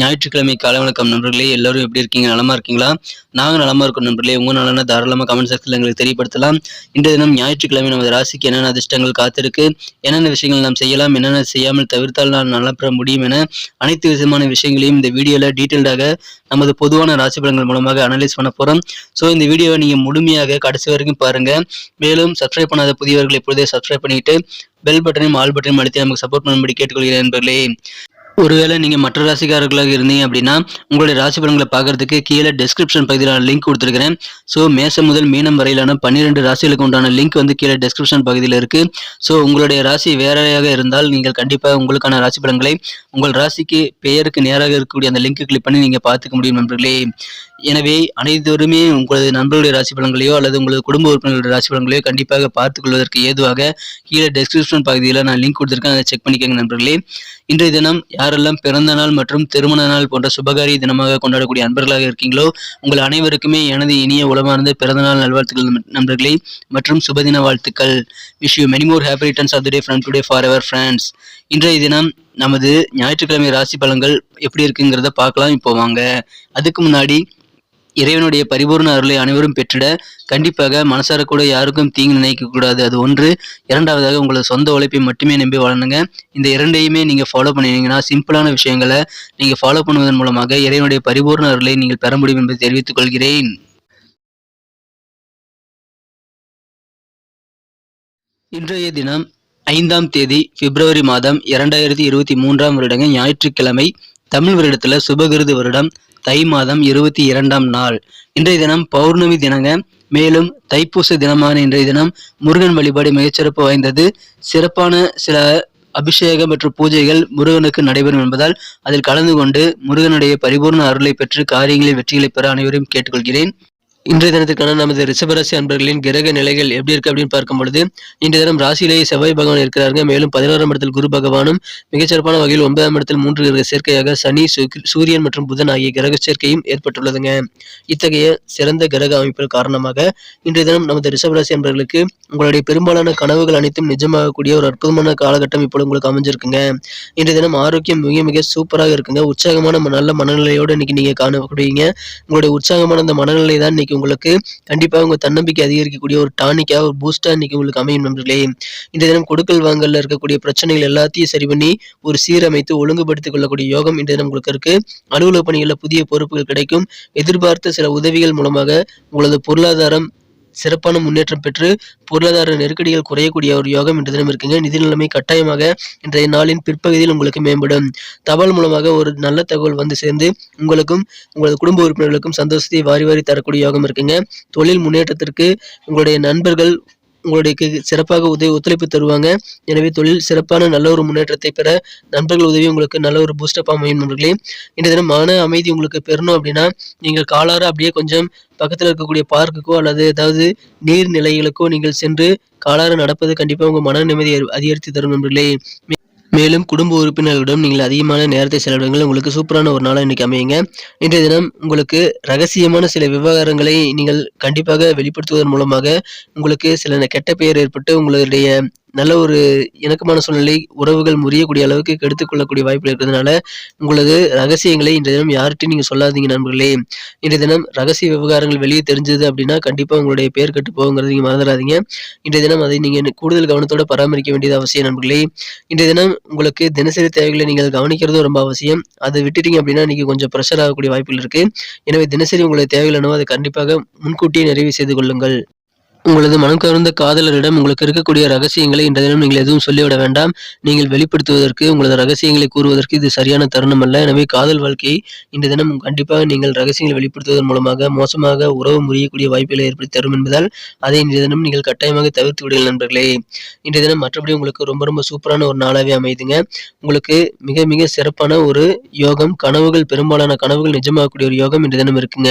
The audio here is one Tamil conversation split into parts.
ஞாயிற்றுக்கிழமை காலை வணக்கம் நண்பர்களே எல்லாரும் எப்படி இருக்கீங்க? நலமா இருக்கீங்களா? நாங்கள் நலமா இருக்கோம் நண்பர்களே. உங்க நலனா தாராளமாக கமெண்ட் செக்ஷனில் எங்களுக்கு தெரியப்படுத்தலாம். இன்றைய தினம் ஞாயிற்றுக்கிழமை நமது ராசிக்கு என்னென்ன அதிர்ஷ்டங்கள் காத்திருக்கு? என்னென்ன விஷயங்கள் நாம் செய்யலாம்? என்னென்ன செய்யாமல் தவிர்த்தால் நாம் நல்லா பெற முடியும் என அனைத்து விதமான விஷயங்களையும் இந்த வீடியோவில் டீட்டெயில்டாக நமது பொதுவான ராசி பலன்கள் மூலமாக அனலைஸ் பண்ண போகிறோம் ஸோ இந்த வீடியோவை நீங்கள் முழுமையாக கடைசி வரைக்கும் பாருங்க. மேலும் சப்ஸ்கிரைப் பண்ணாத புதியவர்கள் இப்பொழுதே சப்ஸ்கிரைப் பண்ணிட்டு பெல் பட்டனையும் ஆல் பட்டனையும் அழுத்தி நமக்கு சப்போர்ட் பண்ணும்படி கேட்டுக்கொள்கிறேன் நண்பர்களே. ஒருவேளை நீங்கள் மற்ற ராசிக்காரர்களாக இருந்தீங்க அப்படின்னா உங்களுடைய ராசி பலன்களை பார்க்கறதுக்கு கீழே டெஸ்கிரிப்ஷன் பகுதியில் நான் லிங்க் கொடுத்துருக்கிறேன். ஸோ மேசம் முதல் மீனம் வரையிலான பன்னிரெண்டு ராசிகளுக்கு உண்டான லிங்க் வந்து கீழே டெஸ்கிரிப்ஷன் பகுதியில் இருக்கு. ஸோ உங்களுடைய ராசி வேறையாக இருந்தால் நீங்கள் கண்டிப்பாக உங்களுக்கான ராசி பலன்களை உங்கள் ராசிக்கு பெயருக்கு நேராக இருக்கக்கூடிய அந்த லிங்க் கிளிக் பண்ணி நீங்கள் பார்த்துக்க முடியும் நண்பர்களே. எனவே அனைவருமே உங்களது நண்பர்களுடைய ராசி பலன்களையோ அல்லது உங்களது குடும்ப உறுப்பினர்களுடைய ராசி பலன்களையோ கண்டிப்பாக பார்த்துக் கொள்வதற்கு ஏதுவாக கீழே டெஸ்கிரிப்ஷன் பகுதியில் நான் லிங்க் கொடுத்துருக்கேன். அதை செக் பண்ணிக்கோங்க நண்பர்களே. இன்றைய தினம் யாரெல்லாம் பிறந்த நாள் மற்றும் திருமண நாள் போன்ற சுபகாரிய தினமாக கொண்டாடக்கூடிய அன்பர்களாக இருக்கீங்களோ உங்கள் அனைவருக்குமே எனது இனிய உளமார்ந்த பிறந்த நாள் நல்வாழ்த்துக்கள் நண்பர்களே மற்றும் சுபதின வாழ்த்துக்கள். Wish you many more happy returns of the day from today forever friends இன்றைய தினம் நமது ஞாயிற்றுக்கிழமை ராசி பலன்கள் எப்படி இருக்குங்கிறத பார்க்கலாம். இப்போ வாங்க. அதுக்கு முன்னாடி இறைவனுடைய பரிபூர்ண அருளை அனைவரும் பெற்றிட கண்டிப்பாக மனசார கூட யாருக்கும் தீங்கு நினைக்கக்கூடாது அது ஒன்று. இரண்டாவதாக உங்களது சொந்த உழைப்பை மட்டுமே நம்பி வளருங்க இந்த இரண்டையுமே நீங்க ஃபாலோ பண்ணினீங்கன்னா சிம்பிளான விஷயங்களை நீங்க ஃபாலோ பண்ணுவதன் மூலமாக இறைவனுடைய பரிபூர்ண அருளை நீங்கள் பெற முடியும் என்பதை தெரிவித்துக் கொள்கிறேன். இன்றைய தினம் ஐந்தாம் தேதி பிப்ரவரி மாதம் இரண்டாயிரத்தி இருபத்தி மூன்றாம் வருடங்க ஞாயிற்றுக்கிழமை தமிழ் வருடத்துல சுபகிருது வருடம் தை மாதம் இருபத்தி இரண்டாம் நாள். இன்றைய தினம் பௌர்ணமி தினங்க. மேலும் தைப்பூச தினமான இன்றைய தினம் முருகன் வழிபாடு மிகச்சிறப்பு வாய்ந்தது. சிறப்பான சில அபிஷேகம் மற்றும் பூஜைகள் முருகனுக்கு நடைபெறும் என்பதால் அதில் கலந்து கொண்டு முருகனுடைய பரிபூர்ண அருளை பெற்று காரியங்களில் வெற்றிகளை பெற அனைவரையும் கேட்டுக்கொள்கிறேன். இன்றைய தினத்திற்கான நமது ரிஷபராசி அன்பர்களின் கிரக நிலைகள் எப்படி இருக்கு அப்படின்னு பார்க்கும் பொழுது இன்றைய தினம் ராசியிலேயே செவ்வாய் பகவான் இருக்கிறார்கள் மேலும் பதினோராம் இடத்தில் குரு பகவானும் மிகச்சிறப்பான வகையில் ஒன்பதாம் இடத்தில் மூன்று கிரக சேர்க்கையாக சனி சூரியன் மற்றும் புதன் ஆகிய கிரக சேர்க்கையும் ஏற்பட்டுள்ளதுங்க. இத்தகைய சிறந்த கிரக அமைப்பின் காரணமாக இன்றைய தினம் நமது ரிஷபராசி அன்பர்களுக்கு உங்களுடைய பெரும்பாலான கனவுகள் அனைத்தும் நிஜமாகக்கூடிய ஒரு அற்புதமான காலகட்டம் இப்போது உங்களுக்கு அமைஞ்சிருக்குங்க. இன்றைய தினம் ஆரோக்கியம் மிக மிக சூப்பராக இருக்குங்க. உற்சாகமான நல்ல மனநிலையோடு இன்னைக்கு நீங்க காணக்கூடியங்க உங்களுடைய உற்சாகமான அந்த மனநிலை தான் இன்னைக்கு உங்களுக்கு கண்டிப்பாக உங்கள் தன்னம்பிக்கை அதிகரிக்கக்கூடிய ஒரு டானிக்காக ஒரு பூஸ்டாக இன்னைக்கு உங்களுக்கு அமையும் நண்பர்களே. இந்த தினம் கொடுக்கல் வாங்கல இருக்கக்கூடிய பிரச்சனைகள் எல்லாத்தையும் சரி பண்ணி ஒரு சீரமைத்து ஒழுங்குபடுத்திக் கொள்ளக்கூடிய யோகம் இந்த தினம் உங்களுக்கு இருக்கு. அலுவலக பணிகளில் புதிய பொறுப்புகள் கிடைக்கும். எதிர்பார்த்த சில உதவிகள் மூலமாக உங்களது பொருளாதாரம் சிறப்பான முன்னேற்றம் பெற்று பொருளாதார நெருக்கடிகள் குறையக்கூடிய ஒரு யோகம் இன்று தினம் இருக்குங்க. நிதி நிலைமை கட்டாயமாக இன்றைய நாளின் பிற்பகுதியில் உங்களுக்கு மேம்படும். தபால் மூலமாக ஒரு நல்ல தகவல் வந்து சேர்ந்து உங்களுக்கும் உங்களது குடும்ப உறுப்பினர்களுக்கும் சந்தோஷத்தை வாரி வாரி தரக்கூடிய யோகம் இருக்குங்க. தொழில் முன்னேற்றத்திற்கு உங்களுடைய நண்பர்கள் உங்களுடைய சிறப்பாக உதவி ஒத்துழைப்பு தருவாங்க. எனவே தொழில் சிறப்பான நல்ல ஒரு முன்னேற்றத்தை பெற நண்பர்கள் உதவி உங்களுக்கு நல்ல ஒரு பூஸ்டப் அமையும் நண்பர்களே. இந்த தினம் மன அமைதி உங்களுக்கு பெறணும் அப்படின்னா நீங்கள் காலார அப்படியே கொஞ்சம் பக்கத்தில் இருக்கக்கூடிய பார்க்குக்கோ அல்லது ஏதாவது நீர்நிலைகளுக்கோ நீங்கள் சென்று காலார நடப்பது கண்டிப்பாக உங்கள் மன நிம்மதியை அதிகரித்து தரும் நண்பர்களே. மேலும் குடும்ப உறுப்பினர்களிடம் நீங்கள் அதிகமான நேரத்தை செலவிடுங்கள். உங்களுக்கு சூப்பரான ஒரு நாளாக இன்னைக்கு அமையுங்க. இன்றைய தினம் உங்களுக்கு ரகசியமான சில விவகாரங்களை நீங்கள் கண்டிப்பாக வெளிப்படுத்துவதன் மூலமாக உங்களுக்கு சில கெட்ட பெயர் ஏற்பட்டு உங்களுடைய நல்ல ஒரு இணக்கமான சூழ்நிலை உறவுகள் முறியக்கூடிய அளவுக்கு கெடுத்துக்கொள்ளக்கூடிய வாய்ப்பு இருக்கிறதுனால உங்களது ரகசியங்களை இன்றைய தினம் யார்கிட்டையும் நீங்க சொல்லாதீங்க நண்பர்களே. இன்றைய தினம் ரகசிய விவகாரங்கள் வெளியே தெரிஞ்சது அப்படின்னா கண்டிப்பா உங்களுடைய பேர் கட்டு போகுங்கிறது நீங்க மறந்துடாதீங்க. இன்றைய தினம் அதை நீங்க கூடுதல் கவனத்தோட பராமரிக்க வேண்டியது அவசியம் நண்பர்களே. இன்றைய தினம் உங்களுக்கு தினசரி தேவைகளை நீங்கள் கவனிக்கிறதும் ரொம்ப அவசியம். அதை விட்டுட்டீங்க அப்படின்னா இன்னைக்கு கொஞ்சம் ப்ரெஷர் ஆகக்கூடிய வாய்ப்புகள் இருக்கு. எனவே தினசரி உங்களுடைய தேவைகள் என்னவோ அதை கண்டிப்பாக முன்கூட்டியே நிறைவு செய்து கொள்ளுங்கள். உங்களது மனம் கவர்ந்த காதலரிடம் உங்களுக்கு இருக்கக்கூடிய ரகசியங்களை இன்றைய தினம் நீங்கள் எதுவும் சொல்லிவிட வேண்டாம். நீங்கள் வெளிப்படுத்துவதற்கு உங்களது ரகசியங்களை கூறுவதற்கு இது சரியான தருணம் அல்ல எனவே காதல் வாழ்க்கையை இன்றைய தினம் கண்டிப்பாக நீங்கள் ரகசியங்களை வெளிப்படுத்துவதன் மூலமாக மோசமாக உறவு முறியக்கூடிய வாய்ப்புகளை ஏற்படுத்தி தரும் என்பதால் அதை இன்றைய தினம் நீங்கள் கட்டாயமாக தவிர்த்து விடுங்கள் நண்பர்களே. இன்றைய தினம் மற்றபடி உங்களுக்கு ரொம்ப ரொம்ப சூப்பரான ஒரு நாளாகவே அமைதுங்க. உங்களுக்கு மிக மிக சிறப்பான ஒரு யோகம் கனவுகள் பெரும்பாலான கனவுகள் நிஜமாகக்கூடிய ஒரு யோகம் இன்றைய தினம் இருக்குங்க.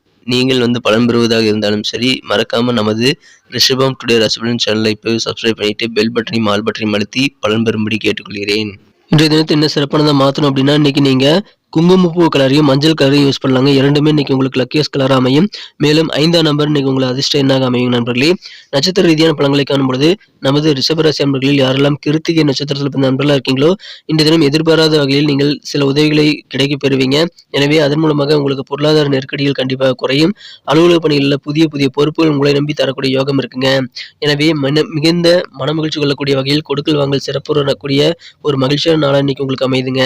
நீங்கள் வந்து பலன் பெறுவதாக இருந்தாலும் சரி மறக்காமல் நமது ரிஷபம் டுடே ரசிபலன் சேனலை இப்போ சப்ஸ்கிரைப் பண்ணிட்டு பெல் பட்டனையும் ஆல் பட்டனையும் அழுத்தி பலன் பெறும்படி கேட்டுக்கொள்கிறேன். இன்றைய தினத்தை என்ன சிறப்பானதாக மாற்றணும் அப்படின்னா இன்னைக்கு நீங்கள் குங்குமப்பூ கலரையும் மஞ்சள் கலரையும் யூஸ் பண்ணலாங்க. இரண்டுமே இன்னைக்கு உங்களுக்கு லக்கியஸ் கலராக அமையும். மேலும் ஐந்தாம் நம்பர் இன்னைக்கு உங்களுக்கு அதிர்ஷ்ட எண்ணாக அமையும் நண்பர்களே? நட்சத்திர ரீதியான பழங்களை காணும்பொழுது நமது ரிஷபராசி நண்பர்களில் யாரெல்லாம் கிருத்திகை நட்சத்திரத்தில் பிறந்த நண்பர்களாக இருக்கீங்களோ இந்த தினம் எதிர்பாராத வகையில் நீங்கள் சில உதவிகளை கிடைக்கப் பெறுவீங்க. எனவே அதன் மூலமாக உங்களுக்கு பொருளாதார நெருக்கடிகள் கண்டிப்பாக குறையும். அலுவலக பணிகளில் புதிய புதிய பொறுப்புகள் உங்களை நம்பி தரக்கூடிய யோகம் இருக்குங்க. எனவே மன மிகுந்த மனமகிழ்ச்சி கொள்ளக்கூடிய வகையில் கொடுக்கல் வாங்கல் சிறப்புறக்கூடிய ஒரு மகிழ்ச்சியான நாளாக இன்னைக்கு உங்களுக்கு அமையுதுங்க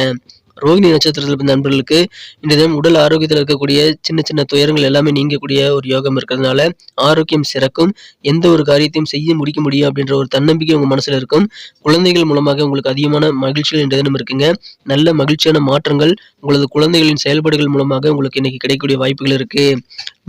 ரோகிணி நட்சத்திரத்தில் பிறந்த நண்பர்களுக்கு இந்த தினம் உடல் ஆரோக்கியத்தில் இருக்கக்கூடிய சின்ன சின்ன துயரங்கள் எல்லாமே நீங்கக்கூடிய ஒரு யோகம் இருக்கிறதுனால ஆரோக்கியம் சிறக்கும். எந்த ஒரு காரியத்தையும் செய்ய முடிக்க முடியும் அப்படின்ற ஒரு தன்னம்பிக்கை உங்க மனசுல இருக்கும். குழந்தைகள் மூலமாக உங்களுக்கு அதிகமான மகிழ்ச்சிகள் இந்த தினம் இருக்குங்க. நல்ல மகிழ்ச்சியான மாற்றங்கள் உங்களது குழந்தைகளின் செயல்பாடுகள் மூலமாக உங்களுக்கு இன்னைக்கு கிடைக்கக்கூடிய வாய்ப்புகள் இருக்கு.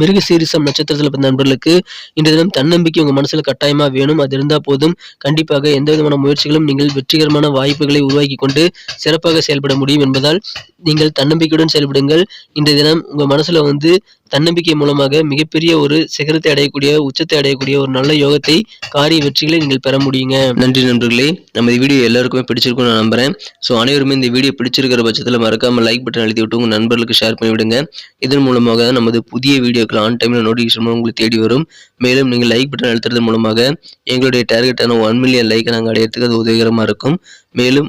மிருக சீரிசம் நட்சத்திரத்தில் பிறந்த நண்பர்களுக்கு இன்றைய தினம் தன்னம்பிக்கை உங்க மனசுல கட்டாயமா வேணும். அது இருந்தால் போதும். கண்டிப்பாக எந்த விதமான முயற்சிகளும் நீங்கள் வெற்றிகரமான வாய்ப்புகளை உருவாக்கி கொண்டு சிறப்பாக செயல்பட முடியும் என்பதால் நீங்கள் தன்னம்பிக்கையுடன் செயல்படுங்கள். இன்றைய தினம் உங்க மனசுல வந்து தன்னம்பிக்கை மூலமாக மிகப்பெரிய ஒரு சிகரத்தை அடையக்கூடிய உச்சத்தை அடையக்கூடிய ஒரு நல்ல யோகத்தை காரிய வெற்றிகளை நீங்கள் பெற முடியுங்க. நன்றி நண்பர்களே. நம்ம இந்த வீடியோ எல்லாருக்குமே பிடிச்சிருக்கும்னு நான் நம்புறேன். ஸோ அனைவருமே இந்த வீடியோ பிடிச்சிருக்கிற பட்சத்தில் மறக்காம லைக் பட்டன் அழுத்தி விட்டு உங்க நண்பர்களுக்கு ஷேர் பண்ணி விடுங்க. இதன் மூலமாக நமது புதிய வீடியோக்கள் ஆன் டைம்ல நோட்டிஃபிகேஷன் உங்களுக்கு தேடி வரும். மேலும் நீங்கள் லைக் பட்டன் அழுத்துறது மூலமாக எங்களுடைய டார்கெட்டான ஒன் மில்லியன் லைக்கை நாங்கள் அடையிறதுக்கு அது உதவிகரமாக இருக்கும். மேலும்